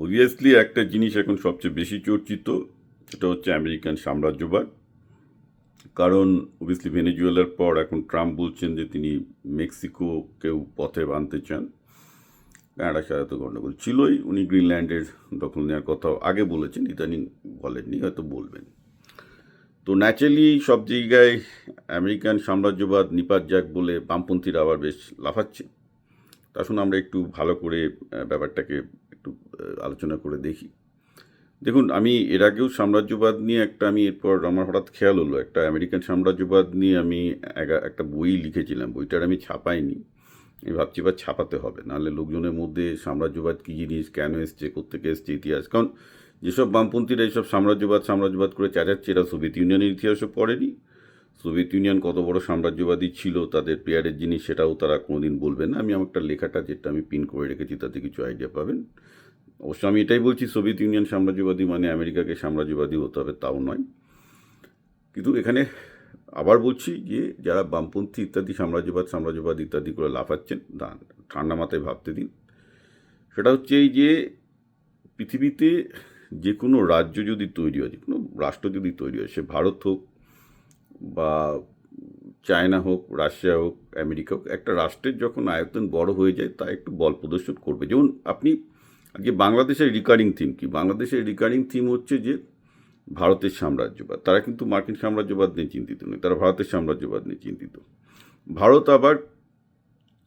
Obviously একটা জিনিস এখন সবচেয়ে বেশি চর্চিত, সেটা হচ্ছে আমেরিকান সাম্রাজ্যবাদ। কারণ অবভিয়াসলি ভেনেজুয়েলার পর এখন ট্রাম্প বলছেন যে তিনি মেক্সিকোকেও পথে বাঁধতে চান। কানাডার সাথে তো গণ্ডগোল ছিলই। উনি গ্রিনল্যান্ডের দখল নেওয়ার কথাও আগে বলেছেন, ইদানিং বলেননি, হয়তো বলবেন। তো ন্যাচারালি সব জায়গায় আমেরিকান সাম্রাজ্যবাদ নিপাত যাক বলে বামপন্থীরা আবার বেশ লাফাচ্ছে। তা শুনে আমরা একটু ভালো করে ব্যাপারটাকে আলোচনা করে দেখি। দেখুন, আমি এর আগেও সাম্রাজ্যবাদ নিয়ে একটা আমি এরপর আমার হঠাৎ খেয়াল হলো, একটা আমেরিকান সাম্রাজ্যবাদ নিয়ে আমি একা- একটা বই লিখেছিলাম। বইটার আমি ছাপাইনি। আমি ভাবছি এবার ছাপাতে হবে, নাহলে লোকজনের মধ্যে সাম্রাজ্যবাদ কী জিনিস, কেন এসছে কোথেকে এসছে ইতিহাস? কারণ যেসব বামপন্থীরা এইসব সাম্রাজ্যবাদ সাম্রাজ্যবাদ করে চেঁচাচ্ছে, এরা সোভিয়েত ইউনিয়নের ইতিহাসও পড়েনি। সোভিয়েত ইউনিয়ন কত বড় সাম্রাজ্যবাদী ছিল, তাদের পেয়ারের জিনিস সেটাও তারা কোনোদিন বলবে না। আমি আমার একটা লেখাটা, যেটা আমি পিন করে রেখেছি, তাতে কিছু আইডিয়া পাবেন। অবশ্য আমি এটাই বলছি, সোভিয়েত ইউনিয়ন সাম্রাজ্যবাদী মানে আমেরিকাকে সাম্রাজ্যবাদী হতে হবে তাও নয়। কিন্তু এখানে আবার বলছি যে, যারা বামপন্থী ইত্যাদি, সাম্রাজ্যবাদ সাম্রাজ্যবাদ ইত্যাদি করে লাফাচ্ছেন ঠান্ডা মাথায় ভাবতে দিন। সেটা হচ্ছে এই যে, পৃথিবীতে যে কোনো রাজ্য যদি তৈরি হয় যে কোনো রাষ্ট্র যদি তৈরি হয়, সে ভারত হোক বা চায়না হোক, রাশিয়া হোক, আমেরিকা হোক, একটা রাষ্ট্রের যখন আয়তন বড় হয়ে যায়, তা একটু বল প্রদর্শন করবে। যেমন আপনি আজকে বাংলাদেশের রিকারিং থিম কি? বাংলাদেশের রিকারিং থিম হচ্ছে যে ভারতের সাম্রাজ্যবাদ। তারা কিন্তু মার্কিন সাম্রাজ্যবাদ নিয়ে চিন্তিত নয়, তারা ভারতের সাম্রাজ্যবাদ নিয়ে চিন্তিত। ভারত আবার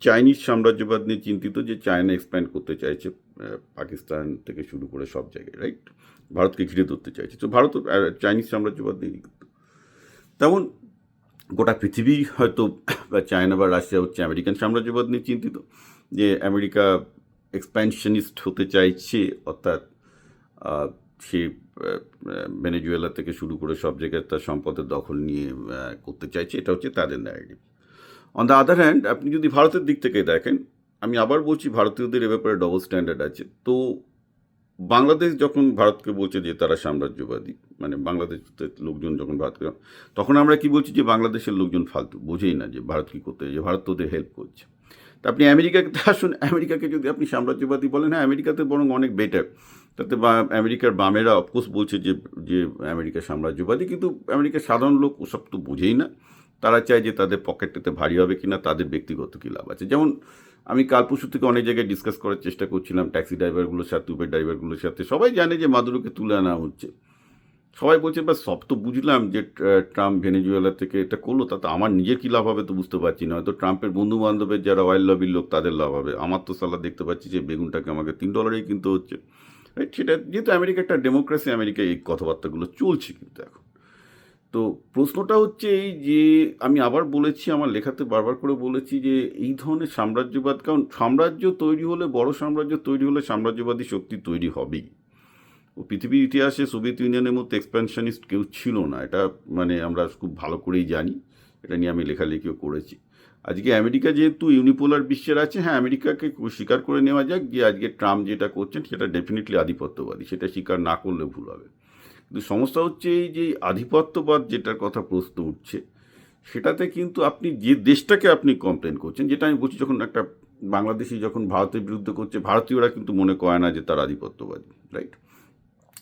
চাইনিজ সাম্রাজ্যবাদ নিয়ে চিন্তিত যে চায়না এক্সপ্যান্ড করতে চাইছে পাকিস্তান থেকে শুরু করে সব জায়গায় রাইট ভারতকে ঘিরে ধরতে চাইছে। তো ভারত চাইনিজ সাম্রাজ্যবাদ নিয়ে তেমন গোটা পৃথিবী হয়তো চায়না বা রাশিয়া হচ্ছে আমেরিকান সাম্রাজ্যবাদ নিয়ে চিন্তিত, যে আমেরিকা এক্সপ্যানশনিস্ট হতে চাইছে, অর্থাৎ সে ভেনেজুয়েলা থেকে শুরু করে সব জায়গায় তার সম্পদের দখল নিয়ে করতে চাইছে, এটা হচ্ছে তাদের narrative on the other hand আপনি যদি ভারতের দিক থেকে দেখেন, আমি আবার বলছি ভারতীয়দের এ ব্যাপারে ডবল স্ট্যান্ডার্ড আছে। তো, বাংলাদেশ যখন ভারতকে বলছে যে তারা সাম্রাজ্যবাদী মানে বাংলাদেশের লোকজন যখন ভারতকে, তখন আমরা কি বলছি যে বাংলাদেশের লোকজন ফালতু, বোঝেই না যে ভারত কী করতে, যে ভারত তোদের হেল্প করছে। তা আপনি আমেরিকাকে আসুন, আমেরিকাকে যদি আপনি সাম্রাজ্যবাদী বলেন হ্যাঁ আমেরিকাতে বরং অনেক বেটার তাতে বা, আমেরিকার বামেরা অফকোর্স বলছে যে যে আমেরিকা সাম্রাজ্যবাদী, কিন্তু আমেরিকার সাধারণ লোক ওসব তো বোঝেই না। তারা চায় যে তাদের পকেটটাতে ভারী হবে কিনা, তাদের ব্যক্তিগত কী লাভ আছে। যেমন আমি কাল পরশু থেকে অনেক জায়গায় ডিসকাস করার চেষ্টা করছিলাম ট্যাক্সি ড্রাইভারগুলোর সাথে উবের ড্রাইভারগুলোর সাথে। সবাই জানে যে মাদুরোকে তুলে আনা হচ্ছে। সবাই বলছে বা সব তো বুঝলাম যে ট্রাম্প ভেনেজুয়েলা থেকে এটা করল তাতে আমার নিজের কী লাভ হবে তো বুঝতে পারছি না। হয়তো ট্রাম্পের বন্ধু বান্ধবের যারা অয়েল লবির লোক, তাদের লাভ হবে। আমার তো সালা দেখতে পাচ্ছি যে, বেগুনটাকে আমাকে তিন ডলারেই কিনতে হচ্ছে। সেটা, যেহেতু আমেরিকা একটা ডেমোক্রেসি আমেরিকায় এই কথাবার্তাগুলো চলছে কিন্তু এখন। তো প্রশ্নটা হচ্ছে এই যে, আমি আবার বলেছি, আমার লেখাতে বারবার করে বলেছি যে, এই ধরনের সাম্রাজ্যবাদ, কারণ সাম্রাজ্য তৈরি হলে, বড় সাম্রাজ্য তৈরি হলে সাম্রাজ্যবাদী শক্তি তৈরি হবেই। পৃথিবীর ইতিহাসে সোভিয়েত ইউনিয়নের মতো এক্সপ্যানশনিস্ট কেউ ছিল না। এটা মানে আমরা খুব ভালো করেই জানি। এটা নিয়ে আমি লেখালেখিও করেছি। আজকে আমেরিকা যেহেতু ইউনিপোলার বিশ্বের আছে হ্যাঁ আমেরিকাকে স্বীকার করে নেওয়া যাক যে আজকে ট্রাম্প যেটা করছেন সেটা ডেফিনেটলি আধিপত্যবাদী। সেটা স্বীকার না করলে ভুল হবে। কিন্তু সমস্যা হচ্ছে এই যে আধিপত্যবাদ যেটার কথা প্রশ্ন উঠছে, সেটাতে কিন্তু আপনি যে দেশটাকে আপনি কমপ্লেন করছেন, যেটা আমি বলছি যখন একটা বাংলাদেশি যখন ভারতের বিরুদ্ধে করছে, ভারতীয়রা কিন্তু মনে করে না যে তার আধিপত্যবাদী রাইট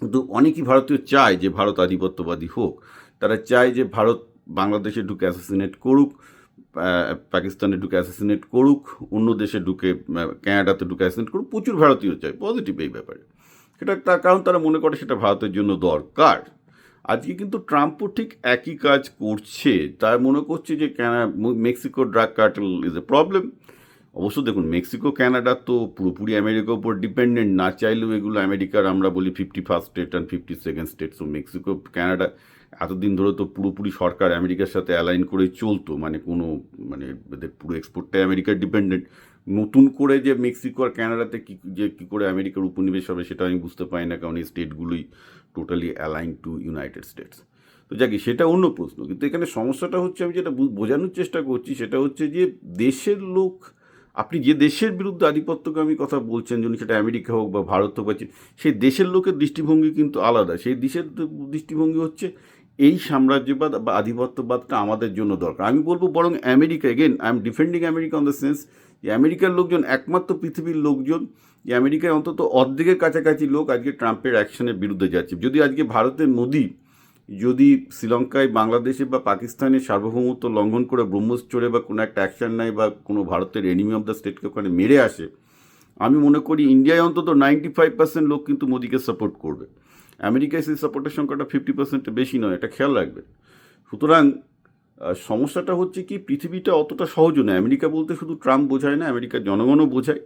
কিন্তু অনেকই ভারতীয় চায় যে ভারত আধিপত্যবাদী হোক। তারা চায় যে ভারত বাংলাদেশে ঢুকে অ্যাসাসিনেট করুক পাকিস্তানে ঢুকে অ্যাসাসিনেট করুক, অন্য দেশে ঢুকে ক্যানাডাতে ঢুকে অ্যাসাসিনেট করুক, প্রচুর ভারতীয় চায় পজিটিভ এই ব্যাপারে। সেটা তার কারণ তারা মনে করে সেটা ভারতের জন্য দরকার। আজকে কিন্তু ট্রাম্পও ঠিক একই কাজ করছে। তার মনে করছে যে ক্যানা Mexico drug cartel is a problem অবশ্য দেখুন, মেক্সিকো কানাডা তো পুরোপুরি আমেরিকার উপর ডিপেন্ডেন্ট। না চাইলেও এগুলো আমেরিকার আমরা বলি fifty first state and fifty second state so Mexico Canada এতদিন ধরে তো পুরোপুরি সরকার আমেরিকার সাথে অ্যালাইন করে চলতো। মানে কোনো মানে এদের পুরো এক্সপোর্টটাই আমেরিকার ডিপেন্ডেন্ট নতুন করে যে মেক্সিকো আর কানাডাতে কী, যে কী করে আমেরিকার উপনিবেশ হবে সেটা আমি বুঝতে পারি না। কারণ এই স্টেটগুলোই totally align to United States তো যাকে, সেটা অন্য প্রশ্ন। কিন্তু এখানে সমস্যাটা হচ্ছে, আমি যেটা বোঝানোর চেষ্টা করছি, সেটা হচ্ছে যে দেশের লোক আপনি যে দেশের বিরুদ্ধে আধিপত্যগামী কথা বলছেন যদি সেটা আমেরিকা হোক বা ভারত হোক বা সেই দেশের লোকের দৃষ্টিভঙ্গি কিন্তু আলাদা। সেই দেশের দৃষ্টিভঙ্গি হচ্ছে এই সাম্রাজ্যবাদ বা আধিপত্যবাদটা আমাদের জন্য দরকার। আমি বলব বরং America again I am defending America on the sense যে আমেরিকার লোকজন একমাত্র পৃথিবীর লোকজন, যে আমেরিকায় অন্তত অর্ধেকের কাছাকাছি লোক আজকে ট্রাম্পের অ্যাকশনের বিরুদ্ধে যাচ্ছে। যদি আজকে ভারতের মোদি যদি শ্রীলঙ্কায় বাংলাদেশে বা পাকিস্তানে সার্বভৌমত্ব লঙ্ঘন করে ব্রহ্মস চড়ে বা কোনো একটা অ্যাকশন নেয় বা কোনো ভারতের এনিমি অফ দ্য স্টেটকে ওখানে মেরে আসে, আমি মনে করি ইন্ডিয়ায় অন্তত নাইনটি ফাইভ পার্সেন্ট লোক কিন্তু মোদিকে সাপোর্ট করবে। আমেরিকায় সেই সাপোর্টের সংখ্যাটা ফিফটি পার্সেন্টের বেশি নয়, এটা খেয়াল রাখবে। সুতরাং সমস্যাটা হচ্ছে কি, পৃথিবীটা অতটা সহজও নয়। আমেরিকা বলতে শুধু ট্রাম্প বোঝায় না, আমেরিকার জনগণও বোঝায়।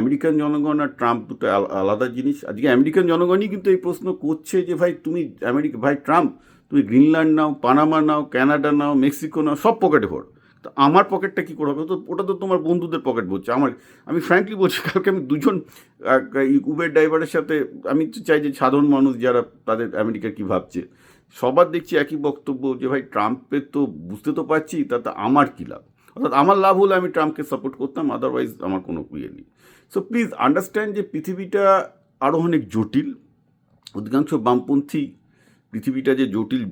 আমেরিকান জনগণ আর ট্রাম্প দুটো আলাদা জিনিস। আজকে আমেরিকান জনগণই কিন্তু এই প্রশ্ন করছে যে, ভাই, তুমি আমেরিকা, ভাই, ট্রাম্প, তুমি গ্রিনল্যান্ড নাও, পানামা নাও, ক্যানাডা নাও, মেক্সিকো নাও, সব পকেটে ভরো তো আমার পকেটটা কী করে হবে? তো ওটা তো তোমার বন্ধুদের পকেট বলছে। আমার, আমি ফ্র্যাঙ্কলি বলছি, কালকে আমি দুজন উবের ড্রাইভারের সাথে, আমি চাই যে সাধারণ মানুষ যারা তাদের আমেরিকা কী ভাবছে। সবার দেখছি একই বক্তব্য যে, ভাই, ট্রাম্পের তো বুঝতে তো পারছি, তাতে আমার কী লাভ? অর্থাৎ আমার লাভ হলে আমি ট্রাম্পকে সাপোর্ট করতাম আদারওয়াইজ আমার কোনো ইয়ে নেই। সো প্লিজ আন্ডারস্ট্যান্ড যে পৃথিবীটা আরও অনেক জটিল। অধিকাংশ বামপন্থী পৃথিবীটা যে জটিল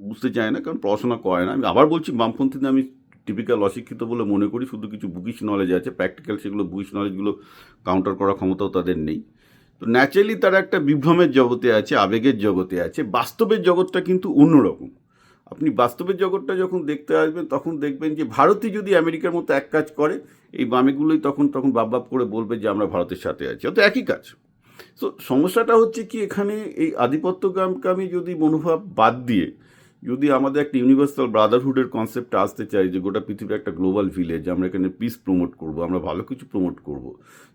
বুঝতে চায় না, কারণ পড়াশোনা করে না। আমি আবার বলছি, বামপন্থীদের আমি টিপিক্যাল অশিক্ষিত বলে মনে করি, শুধু কিছু বুকিশ নলেজ আছে প্র্যাকটিক্যাল সেগুলো বুকিশ নলেজগুলো কাউন্টার করার ক্ষমতাও তাদের নেই। তো ন্যাচারালি তারা একটা বিভ্রমের জগতে আছে, আবেগের জগতে আছে, বাস্তবের জগৎটা কিন্তু অন্যরকম। আপনি বাস্তবের জগৎটা যখন দেখতে আসবেন, তখন দেখবেন যে ভারতই যদি আমেরিকার মতো এক কাজ করে, এই বামেগুলোই তখন তখন বাপ বাপ করে বলবে যে আমরা ভারতের সাথে আছি। অত একই কাজ। সো সমস্যাটা হচ্ছে কি, এখানে এই আধিপত্যকামী যদি মনোভাব বাদ দিয়ে, যদি আমাদের একটা ইউনিভার্সাল ব্রাদারহুডের কনসেপ্ট আসতে চাই যে গোটা পৃথিবীর একটা গ্লোবাল ভিলেজ আমরা এখানে পিস প্রমোট করব, আমরা ভালো কিছু প্রমোট করব,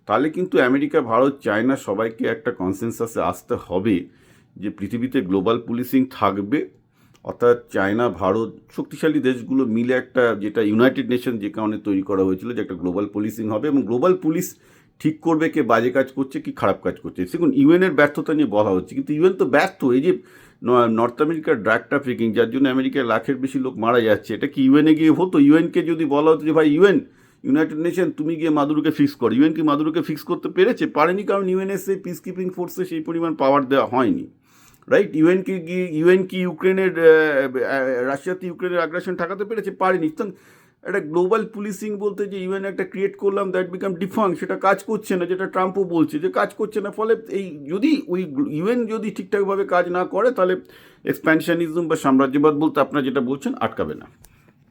তাহলে কিন্তু আমেরিকা, ভারত, চায়না সবাইকে একটা কনসেনসাসে আসতে হবে যে পৃথিবীতে গ্লোবাল পুলিশিং থাকবে। অর্থাৎ চায়না, ভারত শক্তিশালী দেশগুলো মিলে একটা যেটা ইউনাইটেড নেশন যে কারণে তৈরি করা হয়েছিল যে একটা গ্লোবাল পুলিশিং হবে এবং গ্লোবাল পুলিশ ঠিক করবে কে, বাজে কাজ করছে কি, খারাপ কাজ করছে। দেখুন ইউএনের ব্যর্থতা নিয়ে বলা হচ্ছে, কিন্তু ইউএন তো ব্যর্থ। এই যে নর্থ আমেরিকার ড্রাগ ট্রাফিকিং যার জন্য আমেরিকায় লাখের বেশি লোক মারা যাচ্ছে, এটা কি ইউএনে গিয়ে হতো? ইউএনকে যদি বলা হতো যে, ভাই ইউএন ইউনাইটেড নেশন তুমি গিয়ে মাদুরোকে ফিক্স করো। ইউএন কি মাদুরোকে ফিক্স করতে পেরেছে? পারেনি, কারণ ইউএনএস সেই পিস কিপিং ফোর্সে সেই পরিমাণ পাওয়ার দেওয়া হয়নি। রাইট ইউএন কি ইউএন কি ইউক্রেনের রাশিয়াতে ইউক্রেনের আগ্রাসন ঠেকাতে পেরেছে, পারেনি। একটা গ্লোবাল পুলিশিং বলতে যে ইউএন একটা ক্রিয়েট করলাম দ্যাট বিকাম ডিফাং সেটা কাজ করছে না, যেটা ট্রাম্পও বলছে, যে কাজ করছে না, ফলে এই যদি ওই ইউএন যদি ঠিকঠাকভাবে কাজ না করে, তাহলে এক্সপ্যানশনিজম বা সাম্রাজ্যবাদ বলতে আপনারা যেটা বলছেন, আটকাবে না।